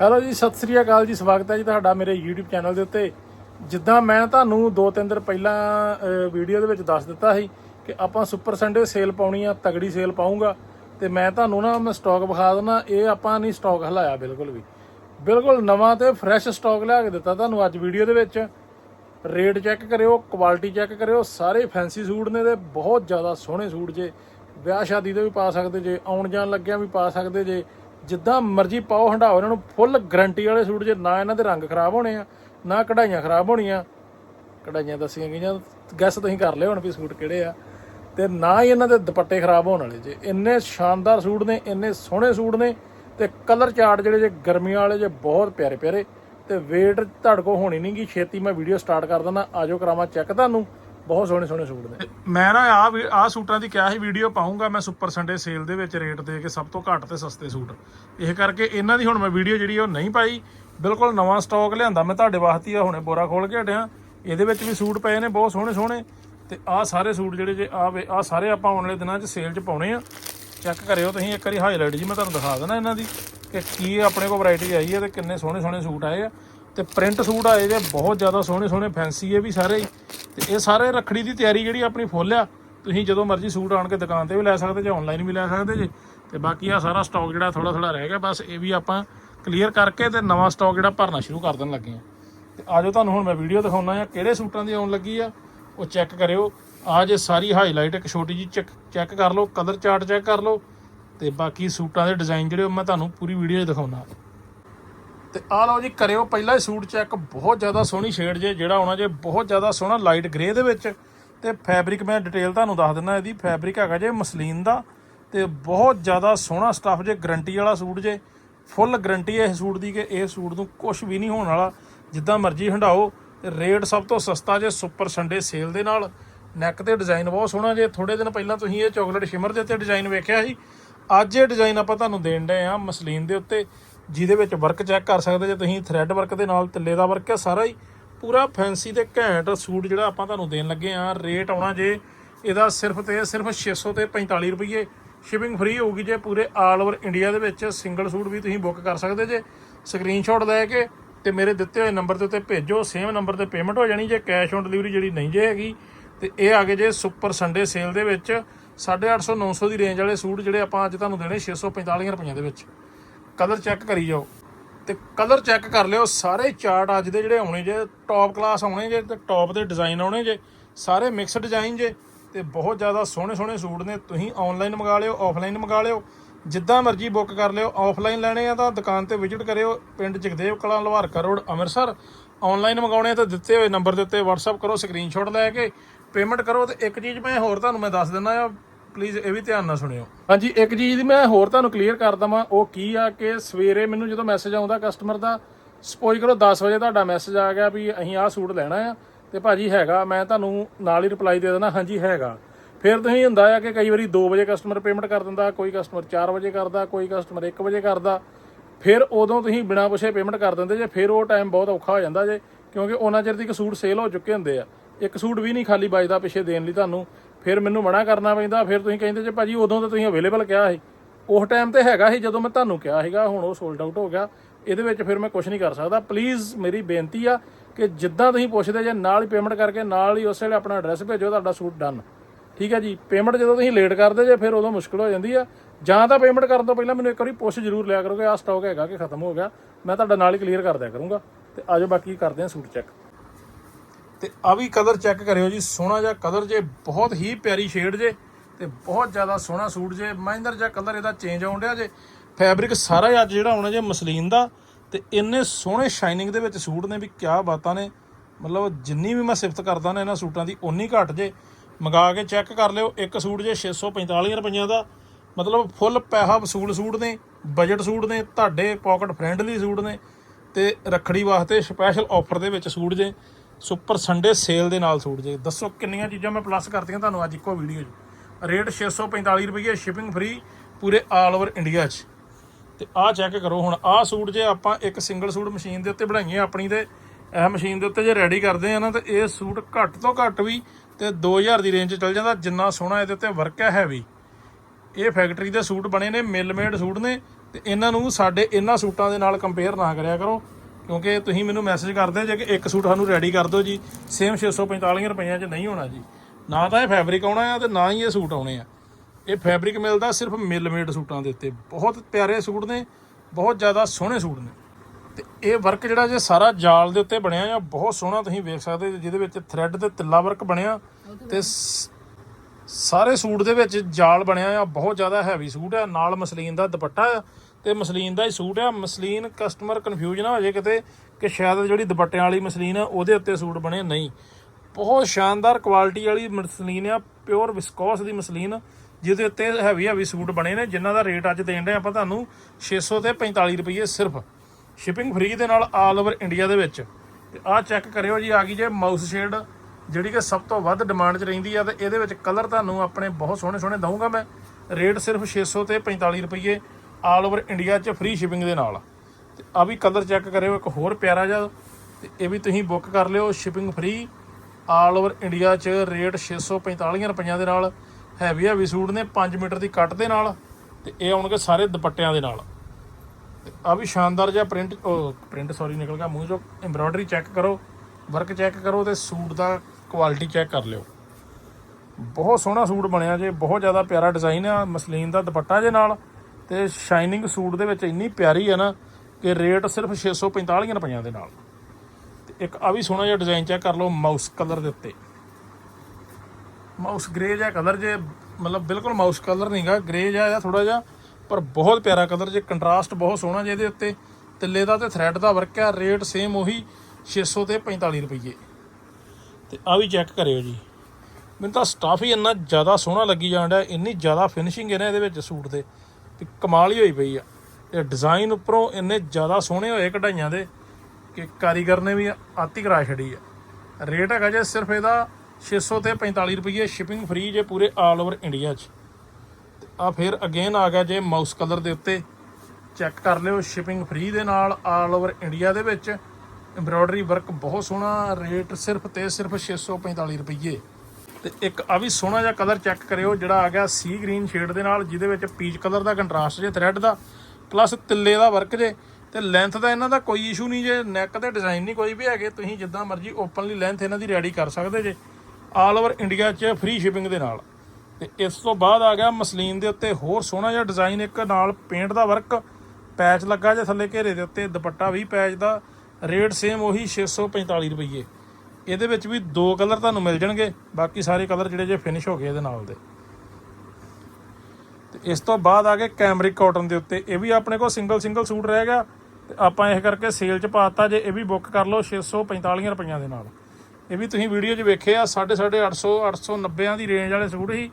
Hello ਜੀ, ਸਤਿ ਸ੍ਰੀ ਅਕਾਲ ਜੀ, ਸਵਾਗਤ ਹੈ ਜੀ ਤੁਹਾਡਾ ਮੇਰੇ YouTube ਚੈਨਲ ਦੇ ਉੱਤੇ। ਜਿੱਦਾਂ ਮੈਂ ਤੁਹਾਨੂੰ 2-3 ਦਿਨ ਪਹਿਲਾਂ ਵੀਡੀਓ ਦੇ ਵਿੱਚ ਦੱਸ ਦਿੱਤਾ ਸੀ ਕਿ ਆਪਾਂ ਸੁਪਰ ਸੰਡੇ ਸੇਲ ਪਾਉਣੀ ਆ, ਤਗੜੀ ਸੇਲ ਪਾਉਂਗਾ ਤੇ ਮੈਂ ਤੁਹਾਨੂੰ ਨਾ, ਮੈਂ ਸਟਾਕ ਵਿਖਾ ਦਿੰਦਾ, ਇਹ ਆਪਾਂ ਨਹੀਂ ਸਟਾਕ ਹਲਾਇਆ, ਬਿਲਕੁਲ ਵੀ। ਬਿਲਕੁਲ ਨਵਾਂ ਤੇ ਫਰੈਸ਼ ਸਟਾਕ ਲਿਆ ਕੇ ਦਿੱਤਾ ਤੁਹਾਨੂੰ ਅੱਜ ਵੀਡੀਓ ਦੇ ਵਿੱਚ। ਰੇਟ ਚੈੱਕ ਕਰਿਓ ਕੁਆਲਿਟੀ ਚੈੱਕ ਕਰਿਓ, ਸਾਰੇ ਫੈਂਸੀ ਸੂਟ ਨੇ ਤੇ ਬਹੁਤ ਜ਼ਿਆਦਾ ਸੋਹਣੇ ਸੂਟ ਜੇ। ਵਿਆਹ ਸ਼ਾਦੀ ਦੇ ਵੀ ਪਾ ਸਕਦੇ ਜੇ, ਆਉਣ ਜਾਣ ਲੱਗਿਆ ਵੀ ਪਾ ਸਕਦੇ ਜੇ। ਜਿੱਦਾਂ ਮਰਜ਼ੀ ਪਾਓ ਹੰਡਾਓ ਇਹਨਾਂ ਨੂੰ ਫੁੱਲ ਗਰੰਟੀ ਵਾਲੇ ਸੂਟ ਜੇ ਨਾ ਇਹਨਾਂ ਦੇ ਰੰਗ ਖਰਾਬ ਹੋਣੇ ਆ, ਨਾ ਕਢਾਈਆਂ ਖਰਾਬ ਹੋਣੀਆਂ, ਕਢਾਈਆਂ ਦੱਸੀਆਂ ਗਈਆਂ ਗੈਸ ਤੁਸੀਂ ਕਰ ਲਿਓ ਹੁਣ ਵੀ ਸੂਟ ਕਿਹੜੇ ਆ। ਤੇ ਨਾ ਹੀ ਇਹਨਾਂ ਦੇ ਦੁਪੱਟੇ ਖਰਾਬ ਹੋਣ ਵਾਲੇ ਜੇ, ਇੰਨੇ ਸ਼ਾਨਦਾਰ ਸੂਟ ਨੇ, ਇੰਨੇ ਸੋਹਣੇ ਸੂਟ ਨੇ, ਤੇ ਕਲਰ ਚਾਰਟ ਜਿਹੜੇ ਜੇ ਗਰਮੀਆਂ ਵਾਲੇ ਜੇ ਬਹੁਤ ਪਿਆਰੇ ਪਿਆਰੇ ਤੇ ਵੇਟ ਤੁਹਾਡੇ ਕੋਲ ਹੋਣੀ ਨਹੀਂਗੀ ਛੇਤੀ ਮੈਂ ਵੀਡੀਓ ਸਟਾਰਟ ਕਰ ਦਿੰਦਾ, ਆਜੋ ਕਰਾਵਾਂ ਚੈੱਕ ਤੁਹਾਨੂੰ। ਬਹੁਤ ਸੋਹਣੇ ਸੋਹਣੇ ਸੂਟ ਨੇ। ਮੈਂ ਨਾ ਆ ਆ ਸੂਟਾਂ ਦੀ ਕਿਹਾ ਸੀ ਵੀਡੀਓ ਪਾਉਂਗਾ ਮੈਂ ਸੁਪਰ ਸੰਡੇ ਸੇਲ ਦੇ ਵਿੱਚ ਰੇਟ ਦੇ ਕੇ ਸਭ ਤੋਂ ਘੱਟ ਤੇ ਸਸਤੇ ਸੂਟ। ਇਹ ਕਰਕੇ ਇਹਨਾਂ ਦੀ ਹੁਣ ਮੈਂ ਵੀਡੀਓ ਜਿਹੜੀ ਉਹ ਨਹੀਂ ਪਾਈ। ਬਿਲਕੁਲ ਨਵਾਂ ਸਟਾਕ ਲਿਆਂਦਾ ਮੈਂ ਤੁਹਾਡੇ ਵਾਸਤੇ ਆ, ਹੁਣੇ ਬੋਰਾ ਖੋਲ ਕੇ ਹਟਿਆ। ਇਹਦੇ ਵਿੱਚ ਵੀ ਸੂਟ ਪਏ ਨੇ, ਬਹੁਤ ਸੋਹਣੇ ਸੋਹਣੇ। ਤੇ ਆਹ ਸਾਰੇ ਸੂਟ ਜਿਹੜੇ ਜੇ ਆ ਆ ਸਾਰੇ ਆਪਾਂ ਆਉਣ ਵਾਲੇ ਦਿਨਾਂ 'ਚ ਸੇਲ 'ਚ ਪਾਉਣੇ ਆ। ਚੈੱਕ ਕਰਿਓ ਤੁਸੀਂ, ਇੱਕ ਵਾਰੀ ਹਾਈਲਾਈਟ ਜੀ ਮੈਂ ਤੁਹਾਨੂੰ ਦਿਖਾ ਦੇਣਾ ਇਹਨਾਂ ਦੀ ਕਿ ਕੀ ਆਪਣੇ ਕੋਲ ਵੈਰਾਈਟੀ ਆਈ ਹੈ ਤੇ ਕਿੰਨੇ ਸੋਹਣੇ ਸੋਹਣੇ ਸੂਟ ਆਏ ਆ। ਤੇ ਪ੍ਰਿੰਟ ਸੂਟ ਆਏ ਜੇ ਬਹੁਤ ਜ਼ਿਆਦਾ ਸੋਹਣੇ ਸੋਹਣੇ, ਫੈਂਸੀ ਇਹ ਵੀ ਸਾਰੇ ਹੀ। ਤੇ ਇਹ ਸਾਰੇ ਰੱਖੜੀ ਦੀ ਤਿਆਰੀ ਜਿਹੜੀ ਆਪਣੀ ਫੁੱਲ ਆ, ਤੁਸੀਂ ਜਦੋਂ ਮਰਜ਼ੀ ਸੂਟ ਆਣ ਕੇ ਦੁਕਾਨ ਤੇ ਵੀ ਲੈ ਸਕਦੇ ਜੇ ਆਨਲਾਈਨ ਵੀ ਲੈ ਸਕਦੇ ਜੇ। ਤੇ ਬਾਕੀ ਆ ਸਾਰਾ ਸਟਾਕ ਜਿਹੜਾ ਥੋੜਾ ਥੋੜਾ ਰਹਿ ਗਿਆ, ਬਸ ਇਹ ਵੀ ਆਪਾਂ ਕਲੀਅਰ ਕਰਕੇ ਤੇ ਨਵਾਂ ਸਟਾਕ ਜਿਹੜਾ ਭਰਨਾ ਸ਼ੁਰੂ ਕਰ ਦੇਣ ਲੱਗੇ ਆ ਤੇ ਆਜੋ ਤੁਹਾਨੂੰ ਹੁਣ ਮੈਂ ਵੀਡੀਓ ਦਿਖਾਉਣਾ ਆ, ਕਿਹੜੇ ਸੂਟਾਂ ਦੀ ਆਉਣ ਲੱਗੀ ਆ, ਉਹ ਚੈੱਕ ਕਰਿਓ। ਆ ਜੇ ਸਾਰੀ ਹਾਈਲਾਈਟ ਇੱਕ ਛੋਟੀ ਜੀ ਚੈੱਕ ਚੈੱਕ ਕਰ ਲਓ ਕਲਰ ਚਾਰਟ ਚੈੱਕ ਕਰ ਲਓ। ਤੇ ਬਾਕੀ ਸੂਟਾਂ ਦੇ ਡਿਜ਼ਾਈਨ ਜਿਹੜੇ ਉਹ ਮੈਂ ਤੁਹਾਨੂੰ ਪੂਰੀ ਵੀਡੀਓ 'ਚ ਦਿਖਾਉਣਾ ਤੇ ਆ ਲਓ ਜੀ, ਕਰਿਓ ਪਹਿਲਾ ਹੀ ਸੂਟ ਚੈੱਕ ਬਹੁਤ ਜ਼ਿਆਦਾ ਸੋਹਣੀ ਸ਼ੇਡ ਜੇ, ਜਿਹੜਾ ਆਉਣਾ ਜੇ, ਬਹੁਤ ਜ਼ਿਆਦਾ ਸੋਹਣਾ ਲਾਈਟ ਗ੍ਰੇ ਦੇ ਵਿੱਚ। ਤੇ ਫੈਬਰਿਕ ਮੈਂ ਡਿਟੇਲ ਤੁਹਾਨੂੰ ਦੱਸ ਦਿੰਦਾ, ਇਹਦੀ ਫੈਬਰਿਕ ਹੈਗਾ ਜੇ ਮਸਲੀਨ ਦਾ। ਤੇ ਬਹੁਤ ਜ਼ਿਆਦਾ ਸੋਹਣਾ ਸਟੱਫ ਜੇ ਗਰੰਟੀ ਵਾਲਾ ਸੂਟ ਜੇ। ਫੁੱਲ ਗਰੰਟੀ ਹੈ ਇਸ ਸੂਟ ਦੀ ਕਿ ਇਹ ਸੂਟ ਨੂੰ ਕੁਝ ਵੀ ਨਹੀਂ ਹੋਣ ਵਾਲਾ। ਜਿੱਦਾਂ ਮਰਜ਼ੀ ਹੰਡਾਓ ਰੇਟ ਸਭ ਤੋਂ ਸਸਤਾ ਜੇ ਸੁਪਰ ਸੰਡੇ ਸੇਲ ਦੇ ਨਾਲ। ਨੈਕ ਤੇ ਡਿਜ਼ਾਈਨ ਬਹੁਤ ਸੋਹਣਾ ਜੇ। ਥੋੜੇ ਦਿਨ ਪਹਿਲਾਂ ਤੁਸੀਂ ਇਹ ਚਾਕਲੇਟ ਸ਼ਿਮਰ ਦੇ ਉੱਤੇ ਡਿਜ਼ਾਈਨ ਵੇਖਿਆ ਸੀ। ਅੱਜ ਇਹ ਡਿਜ਼ਾਈਨ ਆਪਾਂ ਤੁਹਾਨੂੰ ਦੇਣ ਡਏ ਆ ਮਸਲੀਨ ਦੇ ਉੱਤੇ। ਜਿਹਦੇ ਵਿੱਚ ਵਰਕ ਚੈੱਕ ਕਰ ਸਕਦੇ ਜੇ ਤੁਸੀਂ ਥ੍ਰੈਡ ਵਰਕ ਦੇ ਨਾਲ, ਤਿੱਲੇ ਦਾ ਵਰਕ ਹੈ, ਸਾਰਾ ਹੀ ਪੂਰਾ ਫੈਂਸੀ ਤੇ ਘੈਂਟ ਸੂਟ ਜਿਹੜਾ ਆਪਾਂ ਤੁਹਾਨੂੰ ਦੇਣ ਲੱਗੇ ਆ ਰੇਟ ਆਉਣਾ ਜੇ, ਇਹਦਾ ਸਿਰਫ ਤੇ ਸਿਰਫ 600 ਤੇ 45 ਰੁਪਏ ਸ਼ਿਪਿੰਗ ਫ੍ਰੀ ਹੋਊਗੀ ਜੇ ਪੂਰੇ ਆਲ ਓਵਰ ਇੰਡੀਆ ਦੇ ਵਿੱਚ ਸਿੰਗਲ ਸੂਟ ਵੀ ਤੁਸੀਂ ਬੁੱਕ ਕਰ ਸਕਦੇ ਜੇ। ਸਕਰੀਨਸ਼ਾਟ ਲੈ ਕੇ ਤੇ ਮੇਰੇ ਦਿੱਤੇ ਹੋਏ ਨੰਬਰ ਦੇ ਉੱਤੇ ਭੇਜੋ ਸੇਮ ਨੰਬਰ ਤੇ ਪੇਮੈਂਟ ਹੋ ਜਾਣੀ ਜੇ ਕੈਸ਼ ਔਨ ਡਿਲੀਵਰੀ ਜਿਹੜੀ ਨਹੀਂ ਜੇ ਹੈਗੀ। ਤੇ ਇਹ ਆ ਗਏ ਜੇ ਸੁਪਰ ਸੰਡੇ ਸੇਲ ਦੇ ਵਿੱਚ 850 900 ਦੀ ਰੇਂਜ ਵਾਲੇ ਸੂਟ ਜਿਹੜੇ ਆਪਾਂ ਅੱਜ ਤੁਹਾਨੂੰ ਦੇਣੇ 645 ਰੁਪਈਆਂ ਦੇ ਵਿੱਚ। ਕਲਰ ਚੈੱਕ ਕਰੀ ਜਾਓ। ਤੇ ਕਲਰ ਚੈੱਕ ਕਰ ਲਿਓ, ਸਾਰੇ ਚਾਰਟ ਅੱਜ ਦੇ ਜਿਹੜੇ ਆਉਣੇ ਜੇ ਟੌਪ ਕਲਾਸ ਆਉਣੇ ਜੇ ਤੇ ਟੌਪ ਦੇ ਡਿਜ਼ਾਈਨ ਆਉਣੇ ਜੇ, ਸਾਰੇ ਮਿਕਸ ਡਿਜ਼ਾਈਨ ਜੇ ਤੇ ਬਹੁਤ ਜ਼ਿਆਦਾ ਸੋਹਣੇ ਸੋਹਣੇ ਸੂਟ ਨੇ, ਤੁਸੀਂ ਆਨਲਾਈਨ ਮੰਗਾ ਲਿਓ ਆਫਲਾਈਨ ਮੰਗਾ ਲਿਓ, ਜਿੱਦਾਂ ਮਰਜ਼ੀ ਬੁੱਕ ਕਰ ਲਿਓ ਆਫਲਾਈਨ ਲੈਣੇ ਆ ਤਾਂ ਦੁਕਾਨ ਤੇ ਵਿਜ਼ਿਟ ਕਰਿਓ, ਪਿੰਡ ਜਗਦੇਵ ਕਲਾਂ ਲਵਾਰਕਾ ਰੋਡ ਅੰਮ੍ਰਿਤਸਰ। ਆਨਲਾਈਨ ਮੰਗਾਉਣੇ ਤਾਂ ਦਿੱਤੇ ਹੋਏ ਨੰਬਰ ਦੇ ਉੱਤੇ WhatsApp ਕਰੋ ਸਕਰੀਨਸ਼ਾਟ ਲੈ ਕੇ ਪੇਮੈਂਟ ਕਰੋ ਤੇ ਇੱਕ ਚੀਜ਼ ਮੈਂ ਹੋਰ ਤੁਹਾਨੂੰ ਮੈਂ ਦੱਸ ਦਿੰਦਾ ਆ ਪਲੀਜ਼ ਇਹ ਵੀ ਧਿਆਨ ਨਾਲ ਸੁਣਿਓ। ਹਾਂਜੀ, ਇੱਕ ਚੀਜ਼ ਦੀ ਮੈਂ ਹੋਰ ਤੁਹਾਨੂੰ ਕਲੀਅਰ ਕਰ ਦਵਾਂ, ਉਹ ਕੀ ਆ ਕਿ ਸਵੇਰੇ ਮੈਨੂੰ ਜਦੋਂ ਮੈਸੇਜ ਆਉਂਦਾ ਕਸਟਮਰ ਦਾ ਸਪੋਜ਼ ਕਰੋ 10 ਵਜੇ ਤੁਹਾਡਾ ਮੈਸੇਜ ਆ ਗਿਆ ਵੀ ਅਸੀਂ ਆਹ ਸੂਟ ਲੈਣਾ ਆ, ਤੇ ਭਾਜੀ ਹੈਗਾ, ਮੈਂ ਤੁਹਾਨੂੰ ਨਾਲ ਹੀ ਰਿਪਲਾਈ ਦੇ ਦੇਣਾ ਹਾਂਜੀ, ਹੈਗਾ। ਫਿਰ ਤੁਸੀਂ ਹੁੰਦਾ ਆ ਕਿ ਕਈ ਵਾਰੀ 2 ਵਜੇ ਕਸਟਮਰ ਪੇਮੈਂਟ ਕਰ ਦਿੰਦਾ, ਕੋਈ ਕਸਟਮਰ 4 ਵਜੇ ਕਰਦਾ, ਕੋਈ ਕਸਟਮਰ 1 ਵਜੇ ਕਰਦਾ। ਫਿਰ ਉਦੋਂ ਤੁਸੀਂ ਬਿਨਾਂ ਪੁੱਛੇ ਪੇਮੈਂਟ ਕਰ ਦਿੰਦੇ ਜੇ, ਫਿਰ ਉਹ ਟਾਈਮ ਬਹੁਤ ਔਖਾ ਹੋ ਜਾਂਦਾ ਜੇ, ਕਿਉਂਕਿ ਉਹਨਾਂ ਚਿਰ ਦੀ ਇੱਕ ਸੂਟ ਸੇਲ ਹੋ ਚੁੱਕੇ ਹੁੰਦੇ ਆ। ਇੱਕ ਸੂਟ ਵੀ ਨਹੀਂ ਖਾਲੀ ਬਚਦਾ ਪਿੱਛੇ ਦੇਣ ਲਈ ਤੁਹਾਨੂੰ। ਫਿਰ ਮੈਨੂੰ ਮਨਾ ਕਰਨਾ ਪੈਂਦਾ, ਫਿਰ ਤੁਸੀਂ ਕਹਿੰਦੇ ਜੇ ਭਾਜੀ ਉਦੋਂ ਤਾਂ ਤੁਸੀਂ ਅਵੇਲੇਬਲ ਕਿਹਾ ਸੀ। ਉਸ ਟਾਈਮ ਤੇ ਹੈਗਾ ਸੀ ਜਦੋਂ ਮੈਂ ਤੁਹਾਨੂੰ ਕਿਹਾ ਸੀਗਾ, ਹੁਣ ਉਹ ਸੋਲਡ ਆਊਟ ਹੋ ਗਿਆ। ਇਹਦੇ ਵਿੱਚ ਫਿਰ ਮੈਂ ਕੁਝ ਨਹੀਂ ਕਰ ਸਕਦਾ। ਪਲੀਜ਼ ਮੇਰੀ ਬੇਨਤੀ ਆ ਕਿ ਜਿੱਦਾਂ ਤੁਸੀਂ ਪੁੱਛਦੇ ਜੇ ਨਾਲ ਹੀ ਪੇਮੈਂਟ ਕਰਕੇ ਨਾਲ ਹੀ ਉਸੇ ਵੇਲੇ ਆਪਣਾ ਐਡਰੈਸ ਭੇਜੋ, ਤੁਹਾਡਾ ਸੂਟ ਡਨ ਠੀਕ ਹੈ ਜੀ? ਪੇਮੈਂਟ ਜਦੋਂ ਤੁਸੀਂ ਲੇਟ ਕਰਦੇ ਜੇ, ਫਿਰ ਉਦੋਂ ਮੁਸ਼ਕਲ ਹੋ ਜਾਂਦੀ ਆ। ਜਾਂ ਤਾਂ ਪੇਮੈਂਟ ਕਰਨ ਤੋਂ ਪਹਿਲਾਂ ਮੈਨੂੰ ਇੱਕ ਵਾਰੀ ਪੁੱਛ ਜ਼ਰੂਰ ਲਿਆ ਕਰੋ ਕਿ ਆਹ ਸਟਾਕ ਹੈਗਾ ਕਿ ਖਤਮ ਹੋ ਗਿਆ। ਮੈਂ ਤੁਹਾਡਾ ਨਾਲ ਹੀ ਕਲੀਅਰ ਕਰ ਦਿਆ ਕਰੂੰਗਾ। ਤੇ ਆਜੋ ਬਾਕੀ ਕਰਦੇ ਹਾਂ ਸੂਟ ਚੈੱਕ ਤੇ ਆ ਵੀ ਕਲਰ ਚੈੱਕ ਕਰਿਓ ਜੀ, ਸੋਹਣਾ ਜਿਹਾ ਕਲਰ ਜੇ, ਬਹੁਤ ਹੀ ਪਿਆਰੀ ਸ਼ੇਡ ਜੇ ਤੇ ਬਹੁਤ ਜ਼ਿਆਦਾ ਸੋਹਣਾ ਸੂਟ ਜੇ। ਮਹਿੰਦਰ ਜਿਹਾ ਕਲਰ ਇਹਦਾ ਚੇਂਜ ਆਉਣ ਡਿਆ ਜੇ। ਫੈਬਰਿਕ ਸਾਰਾ ਅੱਜ ਜਿਹੜਾ ਆਉਣਾ ਜੇ ਮਸਲੀਨ ਦਾ ਤੇ ਇੰਨੇ ਸੋਹਣੇ ਸ਼ਾਈਨਿੰਗ ਦੇ ਵਿੱਚ ਸੂਟ ਨੇ ਵੀ ਕਿਆ ਬਾਤਾਂ ਨੇ। ਮਤਲਬ ਜਿੰਨੀ ਵੀ ਮੈਂ ਸਿਫਤ ਕਰਦਾ ਨਾ ਇਹਨਾਂ ਸੂਟਾਂ ਦੀ, ਓਨੀ ਘੱਟ ਜੇ। ਮੰਗਾ ਕੇ ਚੈੱਕ ਕਰ ਲਿਓ, ਇੱਕ ਸੂਟ ਜੇ 645 ਰੁਪਈਆਂ ਦਾ। ਮਤਲਬ ਫੁੱਲ ਪੈਸਾ ਵਸੂਲ ਸੂਟ ਨੇ ਬਜਟ ਸੂਟ ਨੇ, ਤੁਹਾਡੇ ਪਾਕਟ ਫ੍ਰੈਂਡਲੀ ਸੂਟ ਨੇ ਤੇ ਰੱਖੜੀ ਵਾਸਤੇ ਸਪੈਸ਼ਲ ਆਫਰ ਦੇ ਵਿੱਚ ਸੂਟ ਜੇ। ਸੁਪਰ ਸੰਡੇ ਸੇਲ ਦੇ ਨਾਲ ਸੂਟ ਜੇ। ਦੱਸੋ ਕਿੰਨੀਆਂ ਚੀਜ਼ਾਂ ਮੈਂ ਪਲੱਸ ਕਰਤੀਆਂ ਤੁਹਾਨੂੰ ਅੱਜ ਇੱਕੋ ਵੀਡੀਓ 'ਚ। ਰੇਟ 645 ਰੁਪਏ ਸ਼ਿਪਿੰਗ ਫ੍ਰੀ ਪੂਰੇ ਆਲ ਓਵਰ ਇੰਡੀਆ 'ਚ। ਤੇ ਆਹ ਚੈੱਕ ਕਰੋ ਹੁਣ, ਆਹ ਸੂਟ ਜੇ ਆਪਾਂ ਇੱਕ ਸਿੰਗਲ ਸੂਟ ਮਸ਼ੀਨ ਦੇ ਉੱਤੇ ਬਣਾਈਏ, ਆਪਣੀ ਤੇ ਇਹ ਮਸ਼ੀਨ ਦੇ ਉੱਤੇ ਜੇ ਰੈਡੀ ਕਰਦੇ ਆ ਨਾ, ਤੇ ਇਹ ਸੂਟ ਘੱਟ ਤੋਂ ਘੱਟ ਵੀ ਤੇ 2000 ਦੀ ਰੇਂਜ 'ਚ ਚੱਲ ਜਾਂਦਾ, ਜਿੰਨਾ ਸੋਹਣਾ ਇਹਦੇ ਉੱਤੇ ਵਰਕ ਹੈ ਹੈਵੀ ਇਹ ਫੈਕਟਰੀ ਦੇ ਸੂਟ ਬਣੇ ਨੇ ਮਿਲ ਮੇਡ ਸੂਟ ਨੇ, ਤੇ ਇਹਨਾਂ ਨੂੰ ਸਾਡੇ ਇਹਨਾਂ ਸੂਟਾਂ ਦੇ ਨਾਲ ਕੰਪੇਅਰ ਨਾ ਕਰਿਆ ਕਰੋ। ਕਿਉਂਕਿ ਤੁਸੀਂ ਮੈਨੂੰ ਮੈਸੇਜ ਕਰਦੇ ਜੇ ਕਿ ਇੱਕ ਸੂਟ ਸਾਨੂੰ ਰੈਡੀ ਕਰ ਦਿਓ ਜੀ ਸੇਮ 645 ਰੁਪਈਆਂ 'ਚ ਨਹੀਂ ਹੋਣਾ ਜੀ। ਨਾ ਤਾਂ ਇਹ ਫੈਬਰਿਕ ਆਉਣਾ ਆ ਤੇ ਨਾ ਹੀ ਇਹ ਸੂਟ ਆਉਣੇ ਆ। ਇਹ ਫੈਬਰਿਕ ਮਿਲਦਾ ਸਿਰਫ ਮਿਲਮੇਡ ਸੂਟਾਂ ਦੇ ਉੱਤੇ। ਬਹੁਤ ਪਿਆਰੇ ਸੂਟ ਨੇ, ਬਹੁਤ ਜ਼ਿਆਦਾ ਸੋਹਣੇ ਸੂਟ ਨੇ। ਤੇ ਇਹ ਵਰਕ ਜਿਹੜਾ ਜੇ ਸਾਰਾ ਜਾਲ ਦੇ ਉੱਤੇ ਬਣਿਆ ਆ, ਬਹੁਤ ਸੋਹਣਾ ਤੁਸੀਂ ਵੇਖ ਸਕਦੇ ਜਿਹਦੇ ਵਿੱਚ ਥ੍ਰੈਡ ਤੇ ਤਿੱਲਾ ਵਰਕ ਬਣਿਆ, ਤੇ ਸਾਰੇ ਸੂਟ ਦੇ ਵਿੱਚ ਜਾਲ ਬਣਿਆ ਆ, ਬਹੁਤ ਜ਼ਿਆਦਾ ਹੈਵੀ ਸੂਟ ਆ, ਨਾਲ ਮਸਲੀਨ ਦਾ ਦੁਪੱਟਾ ਆ ਤੇ ਮਸਲੀਨ ਦਾ ਹੀ ਸੂਟ ਆ। ਮਸਲੀਨ ਕਸਟਮਰ ਕਨਫਿਊਜ਼ ਨਾ ਹੋ ਜਾਏ ਕਿਤੇ ਕਿ ਸ਼ਾਇਦ ਜਿਹੜੀ ਦੁਪੱਟਿਆਂ ਵਾਲੀ ਮਸਲੀਨ ਆ, ਉਹਦੇ ਉੱਤੇ ਸੂਟ ਬਣੇ ਨਹੀਂ। ਬਹੁਤ ਸ਼ਾਨਦਾਰ ਕੁਆਲਿਟੀ ਵਾਲੀ ਮਸਲੀਨ ਆ ਪਿਓਰ ਵਿਸਕੋਸ ਦੀ ਮਸਲੀਨ। ਜਿਹਦੇ ਉੱਤੇ ਹੈਵੀ ਹੈਵੀ ਸੂਟ ਬਣੇ ਨੇ, ਜਿਨ੍ਹਾਂ ਦਾ ਰੇਟ ਅੱਜ ਦੇਣ ਦੇ ਆਪਾਂ ਤੁਹਾਨੂੰ 600 ਤੇ 45 ਰੁਪਏ ਸਿਰਫ। ਸ਼ਿਪਿੰਗ ਫ੍ਰੀ ਦੇ ਨਾਲ ਆਲ ਓਵਰ ਇੰਡੀਆ ਦੇ ਵਿੱਚ। ਤੇ ਆਹ ਚੈੱਕ ਕਰਿਓ ਜੀ, ਆ ਗਈ ਜੇ ਮਾਊਸ ਸ਼ੇਡ ਜਿਹੜੀ ਕਿ ਸਭ ਤੋਂ ਵੱਧ ਡਿਮਾਂਡ 'ਚ ਰਹਿੰਦੀ ਆ, ਤੇ ਇਹਦੇ ਵਿੱਚ ਕਲਰ ਤੁਹਾਨੂੰ ਆਪਣੇ ਬਹੁਤ ਸੋਹਣੇ ਸੋਹਣੇ ਦਊਂਗਾ ਮੈਂ। ਰੇਟ ਸਿਰਫ 600 ਤੇ 45 ਰੁਪਏ ਆਲ ਓਵਰ ਇੰਡੀਆ 'ਚ ਫ੍ਰੀ ਸ਼ਿਪਿੰਗ ਦੇ ਨਾਲ। ਤੇ ਆ ਵੀ ਕਲਰ ਚੈੱਕ ਕਰਿਓ, ਇੱਕ ਹੋਰ ਪਿਆਰਾ ਜਿਹਾ। ਤੇ ਇਹ ਵੀ ਤੁਸੀਂ ਬੁੱਕ ਕਰ ਲਿਓ, shipping free. All over India 'ਚ ਰੇਟ 645 ਰੁਪਈਆਂ ਦੇ ਨਾਲ। ਹੈਵੀ ਹੈਵੀ ਸੂਟ ਨੇ 5 ਮੀਟਰ ਦੀ ਕੱਟ ਦੇ ਨਾਲ। ਤੇ ਇਹ ਆਉਣਗੇ ਸਾਰੇ ਦੁਪੱਟਿਆਂ ਦੇ ਨਾਲ। ਤੇ ਆ ਵੀ ਸ਼ਾਨਦਾਰ ਜਿਹਾ ਪ੍ਰਿੰਟ ਪ੍ਰਿੰਟ ਸੌਰੀ ਨਿਕਲ ਗਿਆ ਮੂੰਹ ਚੋਂ। ਐਮਬ੍ਰੋਇਡਰੀ ਚੈੱਕ ਕਰੋ ਵਰਕ ਚੈੱਕ ਕਰੋ ਤੇ ਸੂਟ ਦਾ ਕੁਆਲਿਟੀ ਚੈੱਕ ਕਰ ਲਿਓ। ਬਹੁਤ ਸੋਹਣਾ ਸੂਟ ਬਣਿਆ ਜੇ, ਬਹੁਤ ਜ਼ਿਆਦਾ ਪਿਆਰਾ ਡਿਜ਼ਾਈਨ ਆ, ਮਸਲੀਨ ਦਾ ਦੁਪੱਟਾ ਜੇ ਨਾਲ। ਤੇ ਸ਼ਾਈਨਿੰਗ ਸੂਟ ਦੇ ਵਿੱਚ ਇੰਨੀ ਪਿਆਰੀ ਆ ਨਾ ਕਿ ਰੇਟ ਸਿਰਫ 645 ਰੁਪਈਆਂ ਦੇ ਨਾਲ। ਤੇ ਇੱਕ ਆ ਵੀ ਸੋਹਣਾ ਜਿਹਾ ਡਿਜ਼ਾਈਨ ਚੈੱਕ ਕਰ ਲਓ ਮਾਊਸ ਕਲਰ ਦੇ ਉੱਤੇ। ਮਾਊਸ ਗ੍ਰੇ ਜਿਹਾ ਕਲਰ ਜੇ, ਮਤਲਬ ਬਿਲਕੁਲ ਮਾਊਸ ਕਲਰ ਨਹੀਂਗਾ ਗ੍ਰੇ ਜਿਹਾ ਆ ਥੋੜਾ ਜਿਹਾ, ਪਰ ਬਹੁਤ ਪਿਆਰਾ ਕਲਰ ਜੇ ਕੰਟਰਾਸਟ ਬਹੁਤ ਸੋਹਣਾ ਜੇ ਇਹਦੇ ਉੱਤੇ। ਤਿੱਲੇ ਦਾ ਤੇ ਥ੍ਰੈਡ ਦਾ ਵਰਕ ਆ ਰੇਟ ਸੇਮ ਉਹੀ 600 ਤੇ 45 ਰੁਪਏ ਤੇ ਆ ਵੀ ਚੈੱਕ ਕਰਿਓ ਜੀ। ਮੈਨੂੰ ਤਾਂ ਸਟਾਫ ਹੀ ਇੰਨਾ ਜ਼ਿਆਦਾ ਸੋਹਣਾ ਲੱਗੀ ਜਾਂਦਾ ਇੰਨੀ ਜ਼ਿਆਦਾ ਫਿਨਿਸ਼ਿੰਗ ਹੈ ਨਾ ਇਹਦੇ ਵਿੱਚ ਸੂਟ ਦੇ। ਵੀ ਕਮਾਲ ਹੀ ਹੋਈ ਪਈ ਆ। ਇਹ ਡਿਜ਼ਾਈਨ ਉੱਪਰੋਂ ਇੰਨੇ ਜ਼ਿਆਦਾ ਸੋਹਣੇ ਹੋਏ ਕਢਾਈਆਂ ਦੇ ਕਿ ਕਾਰੀਗਰ ਨੇ ਵੀ ਆਤੀ ਕਰਾ ਛੜੀ ਆ। ਰੇਟ ਹੈਗਾ ਜੇ ਸਿਰਫ ਇਹਦਾ 600 ਤੇ 45 ਰੁਪਏ ਸ਼ਿਪਿੰਗ ਫ੍ਰੀ ਜੇ ਪੂਰੇ ਆਲ ਓਵਰ ਇੰਡੀਆ 'ਚ। ਤੇ ਆ ਫਿਰ ਅਗੇਨ ਆ ਗਿਆ ਜੇ ਮਾਊਸ ਕਲਰ ਦੇ ਉੱਤੇ। ਚੈੱਕ ਕਰ ਲਿਓ ਸ਼ਿਪਿੰਗ ਫ੍ਰੀ ਦੇ ਨਾਲ ਆਲ ਓਵਰ ਇੰਡੀਆ ਦੇ ਵਿੱਚ ਐਮਬ੍ਰੋਇਡਰੀ ਵਰਕ ਬਹੁਤ ਸੋਹਣਾ ਰੇਟ ਸਿਰਫ ਤੇ ਸਿਰਫ 645 ਰੁਪਏ ਤੇ ਇੱਕ ਆ ਵੀ ਸੋਹਣਾ ਜਿਹਾ ਕਲਰ ਚੈੱਕ ਕਰਿਓ, ਜਿਹੜਾ ਆ ਗਿਆ ਸੀ ਗ੍ਰੀਨ ਸ਼ੇਡ ਦੇ ਨਾਲ, ਜਿਹਦੇ ਵਿੱਚ ਪੀਚ ਕਲਰ ਦਾ ਕੰਟਰਾਸਟ ਜੇ ਥ੍ਰੈਡ ਦਾ ਪਲੱਸ ਤਿੱਲੇ ਦਾ ਵਰਕ ਜੇ, ਤੇ ਲੈਂਥ ਦਾ ਇਹਨਾਂ ਦਾ ਕੋਈ ਇਸ਼ੂ ਨਹੀਂ ਜੇ ਨੈਕ ਤੇ ਡਿਜ਼ਾਈਨ ਨਹੀਂ ਕੋਈ ਵੀ ਹੈਗੇ, ਤੁਸੀਂ ਜਿੱਦਾਂ ਮਰਜ਼ੀ ਓਪਨਲੀ ਲੈਂਥ ਇਹਨਾਂ ਦੀ ਰੈਡੀ ਕਰ ਸਕਦੇ ਜੇ ਆਲ ਓਵਰ ਇੰਡੀਆ 'ਚ ਫ੍ਰੀ ਸ਼ਿਪਿੰਗ ਦੇ ਨਾਲ। ਤੇ ਇਸ ਤੋਂ ਬਾਅਦ ਆ ਗਿਆ ਮਸਲੀਨ ਦੇ ਉੱਤੇ ਹੋਰ ਸੋਹਣਾ ਜਿਹਾ ਡਿਜ਼ਾਈਨ ਇੱਕ ਨਾਲ ਪੇਂਟ ਦਾ ਵਰਕ ਪੈਚ ਲੱਗਾ ਜੇ ਥੱਲੇ ਘੇਰੇ ਦੇ ਉੱਤੇ, ਦੁਪੱਟਾ ਵੀ ਪੈਚ ਦਾ ਰੇਟ ਸੇਮ ਉਹੀ 645 ਰੁਪਏ ਇਹਦੇ ਵਿੱਚ ਵੀ ਦੋ ਕਲਰ ਤੁਹਾਨੂੰ ਮਿਲ ਜਾਣਗੇ, ਬਾਕੀ ਸਾਰੇ ਕਲਰ ਜਿਹੜੇ ਜੇ ਫਿਨਿਸ਼ ਹੋ ਗਏ ਇਹਦੇ ਨਾਲ ਦੇ। ਤੇ ਇਸ ਤੋਂ ਬਾਅਦ ਆ ਗਏ ਕੈਮਰਿਕ ਕਾਟਨ ਦੇ ਉੱਤੇ। ਇਹ ਵੀ ਆਪਣੇ ਕੋਲ ਸਿੰਗਲ ਸਿੰਗਲ ਸੂਟ ਰਹਿ ਗਿਆ। ਤੇ ਆਪਾਂ ਇਹ ਕਰਕੇ ਸੇਲ 'ਚ ਪਾਤਾ ਜੇ ਇਹ ਵੀ ਬੁੱਕ ਕਰ ਲਓ 645 ਰੁਪਈਆਂ ਦੇ ਨਾਲ। ਇਹ ਵੀ ਤੁਸੀਂ ਵੀਡੀਓ 'ਚ ਵੇਖੇ ਆ 850 890 ਦੀ ਰੇਂਜ ਵਾਲੇ ਸੂਟ ਸੀ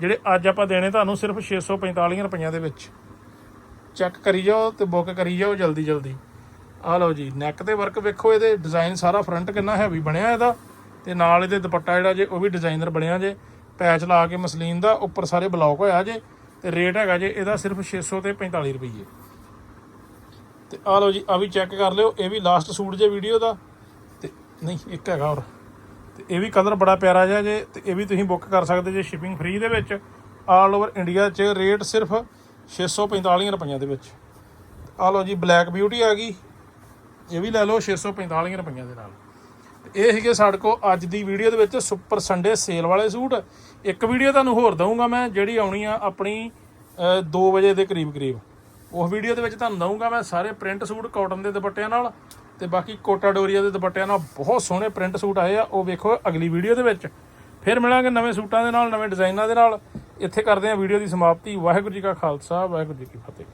ਜਿਹੜੇ ਅੱਜ ਆਪਾਂ ਦੇਣੇ ਤੁਹਾਨੂੰ ਸਿਰਫ 645 ਰੁਪਈਆਂ ਦੇ ਵਿੱਚ। ਚੈੱਕ ਕਰੀ ਜਾਓ ਤੇ ਬੁੱਕ ਕਰੀ ਜਾਓ ਜਲਦੀ ਜਲਦੀ। ਆ ਲਓ ਜੀ ਨੈਕ ਤੇ ਵਰਕ ਵੇਖੋ, ਇਹਦੇ ਡਿਜ਼ਾਈਨ ਸਾਰਾ ਫਰੰਟ ਕਿੰਨਾ ਹੈਵੀ ਬਣਿਆ ਇਹਦਾ। ਤੇ ਨਾਲ ਇਹਦੇ ਦੁਪੱਟਾ ਜਿਹੜਾ ਜੇ, ਉਹ ਵੀ ਡਿਜ਼ਾਈਨਰ ਬਣਿਆ ਜੇ। ਪੈਚ ਲਾ ਕੇ ਮਸਲੀਨ ਦਾ, ਉੱਪਰ ਸਾਰੇ ਬਲੌਕ ਹੋਇਆ ਜੇ। ਤੇ ਰੇਟ ਹੈਗਾ ਜੇ, ਇਹਦਾ ਸਿਰਫ 600 ਤੇ 45 ਰੁਪਏ ਤੇ ਆ ਲਓ ਜੀ ਆ ਵੀ ਚੈੱਕ ਕਰ ਲਿਓ, ਇਹ ਵੀ ਲਾਸਟ ਸੂਟ ਜੇ ਵੀਡੀਓ ਦਾ। ਤੇ ਨਹੀਂ, ਇੱਕ ਹੈਗਾ ਹੋਰ। ਤੇ ਇਹ ਵੀ ਕਲਰ ਬੜਾ ਪਿਆਰਾ ਜਿਹਾ ਜੇ, ਤੇ ਇਹ ਵੀ ਤੁਸੀਂ ਬੁੱਕ ਕਰ ਸਕਦੇ ਜੇ ਸ਼ਿਪਿੰਗ ਫ੍ਰੀ ਦੇ ਵਿੱਚ। ਆਲ ਓਵਰ ਇੰਡੀਆ 'ਚ ਰੇਟ ਸਿਰਫ 645 ਰੁਪਈਆਂ ਦੇ ਵਿੱਚ। ਆ ਲਓ ਜੀ ਬਲੈਕ ਬਿਊਟੀ ਆ ਗਈ। ਇਹ ਵੀ ਲੈ ਲਓ 645 ਰੁਪਈਆਂ ਦੇ ਨਾਲ। ਤੇ ਇਹ ਸੀਗੇ ਸਾਡੇ ਕੋਲ ਅੱਜ ਦੀ ਵੀਡੀਓ ਦੇ ਵਿੱਚ ਸੁਪਰ ਸੰਡੇ ਸੇਲ ਵਾਲੇ ਸੂਟ। ਇੱਕ ਵੀਡੀਓ ਤੁਹਾਨੂੰ ਹੋਰ ਦਊਂਗਾ ਮੈਂ, ਜਿਹੜੀ ਆਉਣੀ ਆ ਆਪਣੀ 2 ਵਜੇ ਦੇ ਕਰੀਬ ਕਰੀਬ। ਉਸ ਵੀਡੀਓ ਦੇ ਵਿੱਚ ਤੁਹਾਨੂੰ ਦਊਂਗਾ ਮੈਂ ਸਾਰੇ ਪ੍ਰਿੰਟ ਸੂਟ ਕਾਟਨ ਦੇ ਦੁਪੱਟਿਆਂ ਨਾਲ ਤੇ ਬਾਕੀ ਕੋਟਾ ਡੋਰੀਆ ਦੇ ਦੁਪੱਟਿਆਂ ਨਾਲ ਬਹੁਤ ਸੋਹਣੇ ਪ੍ਰਿੰਟ ਸੂਟ ਆਏ ਆ, ਉਹ ਵੇਖੋ ਅਗਲੀ ਵੀਡੀਓ ਦੇ ਵਿੱਚ। ਫਿਰ ਮਿਲਾਂਗੇ ਨਵੇਂ ਸੂਟਾਂ ਦੇ ਨਾਲ, ਨਵੇਂ ਡਿਜ਼ਾਈਨਾਂ ਦੇ ਨਾਲ। ਇੱਥੇ ਕਰਦੇ ਆ ਵੀਡੀਓ ਦੀ ਸਮਾਪਤੀ। ਵਾਹਿਗੁਰੂ ਜੀ ਕਾ ਖਾਲਸਾ, ਵਾਹਿਗੁਰੂ ਜੀ ਕੀ ਫਤਿਹ।